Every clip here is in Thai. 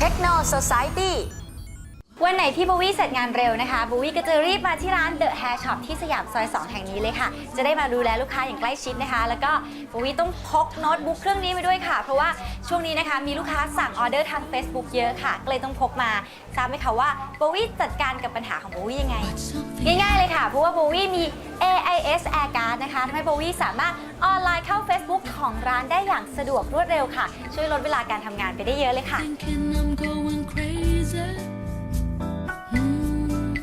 เทคโนโลยีวันไหนที่โบวี่เสร็จงานเร็วนะคะโบวี่ก็จะรีบมาที่ร้าน The Hair Shop ที่สยามซอย 2 แห่งนี้เลยค่ะ จะได้มาดูแลลูกค้าอย่างใกล้ชิดนะคะ แล้วก็โบวี่ต้องพกโน้ตบุ๊กเครื่องนี้ไปด้วยค่ะ เพราะว่าช่วงนี้นะคะมีลูกค้าสั่งออเดอร์ทาง Facebook เยอะค่ะ เลยต้องพกมาทราบไหมคะว่าโบวี่จัดการกับปัญหาของโบวี่ยังไง ง่ายๆเลย ค่ะ เพราะว่าโบวี่มี AIS Air Card นะคะทำให้โบวี่สามารถออนไลน์เข้า Facebook ของร้านได้อย่างสะดวกรวดเร็วค่ะ ช่วยลดเวลาการทำงานไปได้เยอะเลยค่ะ Thinking I'm going crazy. Mm.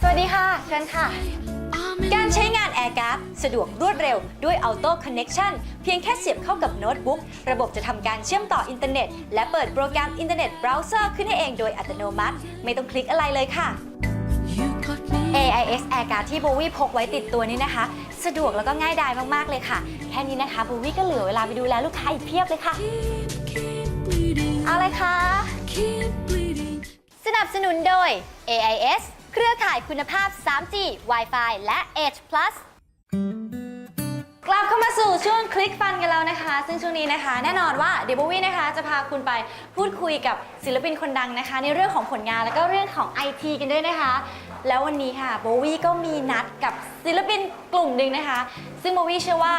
สวัสดีค่ะ เชิญค่ะ I'm in การใช้งาน AirGuard สะดวกรวดเร็วด้วย Auto Connection เพียงแค่เสียบเข้ากับโน้ตบุ๊ก ระบบจะทำการเชื่อมต่ออินเทอร์เน็ต และเปิดโปรแกรมอินเทอร์เน็ตเบราว์เซอร์ขึ้นให้เองโดยอัตโนมัติ ไม่ต้องคลิกอะไรเลยค่ะ You AIS AirGuard ที่โบวี่พกไว้ติดตัวนี้นะคะ สะดวกแล้วก็ง่ายดายมาก ๆ เลยค่ะ แค่นี้นะคะโบวี่ก็เหลือเวลาไปดูแลลูกค้าอีกเพียบเลยค่ะ เอาเลยค่ะ สนับสนุนโดย AIS เครือข่ายคุณภาพ 3G Wi-Fi และ Edge Plus กลับเข้ามาสู่ช่วงคลิกฟันกันแล้วนะคะ ซึ่งช่วงนี้นะคะ แน่นอนว่าเดบวี่นะคะจะพาคุณไปพูดคุยกับศิลปินคนดังนะคะ ในเรื่องของผลงานแล้วก็เรื่องของ IT กันด้วยนะคะ แล้ววันนี้ค่ะโบวี่ก็มีนัดกับศิลปินกลุ่มหนึ่งนะคะ ซึ่งโบวี่เชื่อว่า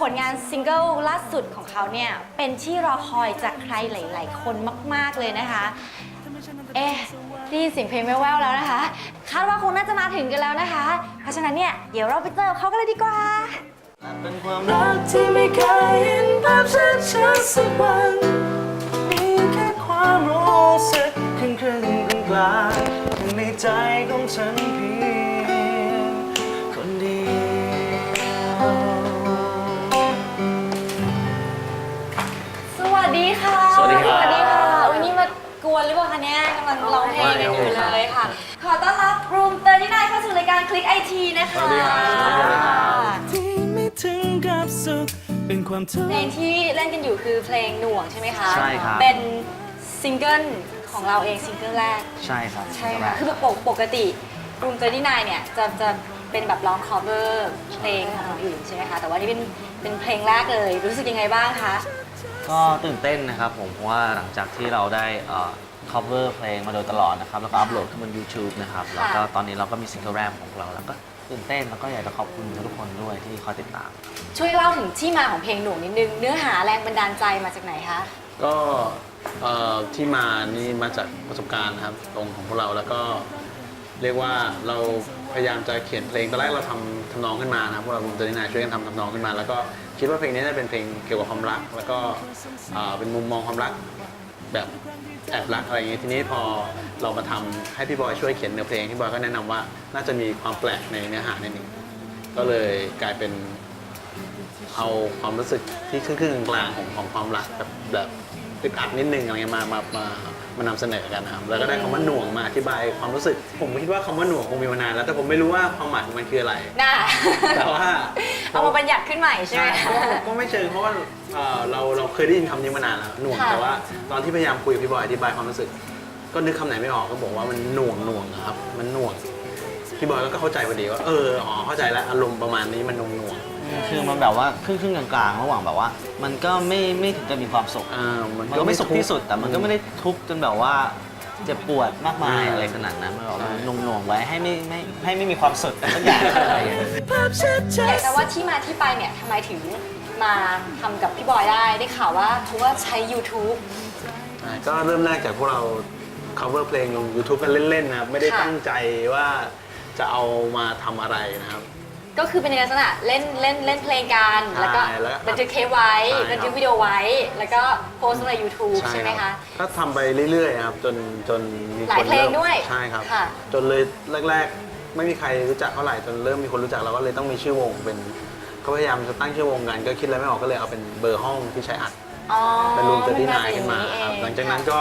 ผลงานซิงเกิลล่าสุดของเขาเนี่ย เป็นที่รอคอยจากใครหลาย ๆ คนมาก ๆ เลยนะคะ เอ๊ะได้ยินเสียงเพลงแว่วๆแล้วนะคะ คาดว่าคงน่าจะมาถึงกันแล้วนะคะ เพราะฉะนั้นเนี่ยเดี๋ยวเราไปเจอเขากันเลยดีกว่าเป็นความรักที่ไม่เคยเห็นภาพชัดชัดๆสักวัน ฉันเพียงคนเดียวสวัสดีค่ะ สวัสดีครับสวัสดีค่ะอุ้ยนี่มากวนหรือเปล่าคะเนี่ยกำลังร้องเพลงกันอยู่เลยค่ะ ขอต้อนรับรูมเตอร์ที่นายเข้าสู่รายการคลิกไอทีนะคะ สวัสดีครับสวัสดีครับที่ไม่ถึงกับสุขเป็นความทุกเพลงข์ที่เล่นกันอยู่คือเพลงหน่วงใช่ไหมคะใช่ครับ เป็นซิงเกิล ของเราเองซิงเกิลแรก ใช่ครับใช่ค่ะคือปกปกติกลุ่มเจอที่นายเนี่ยจะจะเป็นแบบร้อง cover เพลงของคนอื่นใช่ไหมคะ แต่ว่านี่เป็นเป็นเพลงแรกเลย รู้สึกยังไงบ้างคะ ก็ตื่นเต้นนะครับผมเพราะว่าหลังจากที่เราได้เอ่อ cover เพลงมาโดยตลอดนะครับ แล้วก็อัปโหลดขึ้นบน YouTube นะครับ แล้วก็ตอนนี้เราก็มีซิงเกิลแรกของเรา แล้วก็ตื่นเต้นแล้วก็อยากจะขอบคุณทุกคนด้วยที่คอยติดตาม ช่วยเล่าถึงที่มาของเพลงหน่วงนิดนึง เนื้อหาแรงบันดาลใจมาจากไหนคะ ก็ เอ่อที่มานี่มาจากประสบการณ์ครับตรงของพวกเราแล้วก็เรียกว่าเราพยายามจะเขียนเพลงตอนแรกเราทำทำนองขึ้นมานะครับพวกเราวงเตอร์นายช่วยกันทำทำนองขึ้นมา แล้วก็คิดว่าเพลงนี้น่าจะเป็นเพลงเกี่ยวกับความรัก แล้วก็เอ่อเป็นมุมมองความรักแบบแอบรักอะไรอย่างงี้ทีนี้พอเรามาทำให้พี่บอยช่วยเขียนเนื้อเพลงพี่บอยก็แนะนำว่าน่าจะมีความแปลกในเนื้อหาในนี้ก็เลยกลายเป็น เอาความรู้สึกที่ครึ่งๆกลางๆของของความรักแบบแบบ อึดอัดนิดนึงอะไรเงี้ยมามามามานำเสนอกันนะครับแล้วก็ได้คำว่าหน่วงมาอธิบายความรู้สึก ผมคิดว่าคำว่าหน่วงคงมีมานานแล้วแต่ผมไม่รู้ว่าความหมายของมันคืออะไร น่า แต่ว่า เอามาบัญญัติขึ้นใหม่ใช่ไหม ก็ก็ไม่เชิงเพราะว่าเอ่อเราเราเคยได้ยินคำนี้มานานแล้วหน่วงค่ะ แต่ว่าตอนที่พยายามคุยกับพี่บอยอธิบายความรู้สึก ก็นึกคำไหนไม่ออกก็บอกว่ามันหน่วงหน่วงนะครับ มันหน่วงพี่บอยก็เข้าใจพอดีว่าเอออ๋อเข้าใจแล้วอารมณ์ประมาณนี้มันหน่วงหน่วง คือมันแบบว่าครึ่งครึ่งๆกลางๆ ระหว่างแบบว่า มันก็ไม่ไม่ถึงกับมีความสุข อ่ามันมันก็ไม่สุขที่สุดแต่มันก็ไม่ได้ ได้ทุกข์จนแบบว่าเจ็บปวดมากมายอืมอะไรขนาดนั้นมันแบบใช่หน่วงๆไว้ให้ไม่ไม่ให้ไม่มีความสุขสักอย่างอะไรอย่างเงี้ยภาพชัดชัอยาดกจะว่าที่มาที่ไปเนี่ยทำไมถึงมาทำกับพี่บอยได้ ได้ข่าวว่าเพราะว่าใช้ YouTube อ่าก็เริ่มแรกจากพวกเรา cover เพลงลง YouTube กันเล่น ๆ นะครับ ไม่ได้ค่ะ ตั้งใจว่าจะเอามาทำอะไรนะครับ ก็คือเป็นในลักษณะเล่นเล่นเล่นเพลงกันใช่แล้วก็แล้วบันทึกเทปไว้ใช่ครับ บันทึกวิดีโอไว้ แล้วก็โพสต์ใน YouTube ใช่ไหมรัคะบก็ทำไปเรื่อยๆนะครับจนจนมีหลายคนเพลงริ่มด้วยใช่ครับ ค่ะ จนเลยแรก ๆ ไม่มีใครรู้จักเท่าไหร่จนเริ่มมีคนรู้จักเราก็เลยต้องมีชื่อวงเป็นเขาพยายามจะตั้งชื่อวงกันก็คิดอะไรไม่ออกก็เลยเอาเป็นเบอร์ห้องที่ใช้อัดอ๋อเป็นรูมเตอร์ที่มันายเป็ขึ้นมาอย่ครับเอหลังจากนั้นก็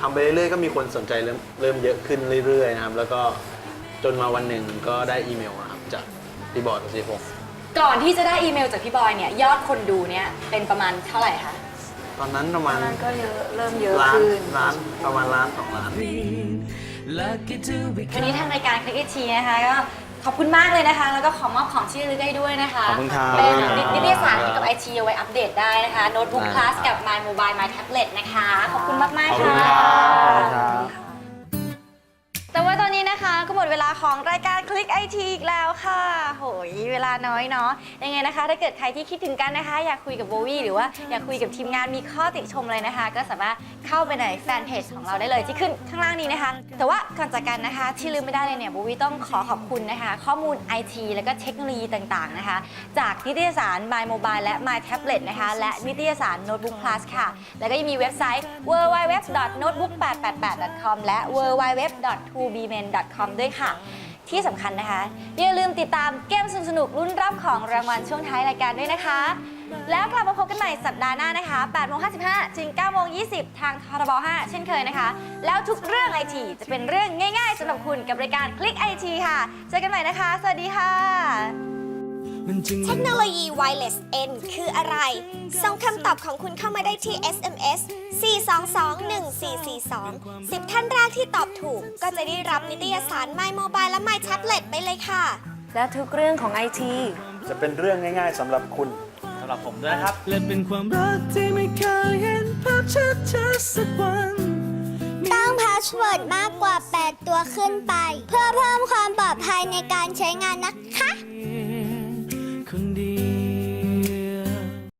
ทำไปเรื่อยๆก็มีคนสนใจเริ่มเริ่มเยอะขึ้นเรื่อยๆนะครับแล้วก็จนมาวันหนึ่งก็ได้อีเมลนะครับจาก พี่บอยตัวซีพงก่อนที่จะได้อีเมลจากพี่บอยเนี่ยยอดคนดูเนี่ยเป็นประมาณเท่าไหร่คะ ตอนนั้นประมาณนั้นก็เยอะเริ่มเยอะล้านขึ้น ล้านประมาณล้านสองล้าน Lucky to be วันนี้ทางรายการคลิกทีนะคะก็ขอบคุณมากเลยนะคะ แล้วก็ขอมอบของที่ระลึกให้ด้วยนะคะขอบคุณครับเป็นนิตยสารเกี่ยวกับไอทีเอาไว้อัปเดตได้นะคะโน้ตบุ๊กได้คลาสกับ My Mobile My Tablet นะคะ ขอบคุณมากมากขอบๆคุณค่ะ ลาของรายการคลิกไอทีอีกแล้วค่ะ โหยเวลาน้อยเนาะ ยังไงนะคะ ถ้าเกิดใครที่คิดถึงกันนะคะ อยากคุยกับโบวี่หรือว่าอยากคุยกับทีมงานมีข้อติชมอะไรนะคะ ก็สามารถเข้าไปในแฟนเพจของเราได้เลยที่ขึ้นข้างล่างนี้นะคะ แต่ว่าก่อนจากกันนะคะ ที่ลืมไม่ได้เลยเนี่ยโบวี่ต้องขอขอบคุณนะคะ ข้อมูล IT แล้วก็เทคโนโลยีต่างๆนะคะ จากนิตยสาร My Mobile และ My Tablet นะคะ และนิตยสาร Notebook Plus ค่ะ แล้วก็ยังมีเว็บไซต์ www.notebook888.com และ www.2bmen.com ด้วยค่ะที่สำคัญนะคะ อย่าลืมติดตามเกมสนุกๆรุ่นรับของรางวัลช่วงท้ายรายการด้วยนะคะ แล้วกลับมาพบกันใหม่สัปดาห์หน้านะคะ8โมง55ถึง9โมง20 ทางทรบ5เช่นเคยนะคะ แล้วทุกเรื่องไอทีจะเป็นเรื่องง่ายๆสำหรับคุณกับรายการคลิกไอทีค่ะ เจอกันใหม่นะคะ สวัสดีค่ะ เทคโนโลยี Wireless N คืออะไร ส่งคำตอบของคุณเข้ามาได้ที่ SMS 4221442 10 ท่านแรกที่ตอบถูก ก็จะได้รับนิตยสาร My Mobile และ My Tablet ไปเลยค่ะ และทุกเรื่องของไอทีจะเป็นเรื่องง่ายๆสำหรับคุณสำหรับผมด้วยนะครับ และเป็นความรักที่ไม่เคยเห็นภาพชัดๆสักวันตั้งพาสเวิร์ดมากกว่า 8 ตัวขึ้นไป เพื่อเพิ่มความปลอดภัยในการใช้งานนะคะ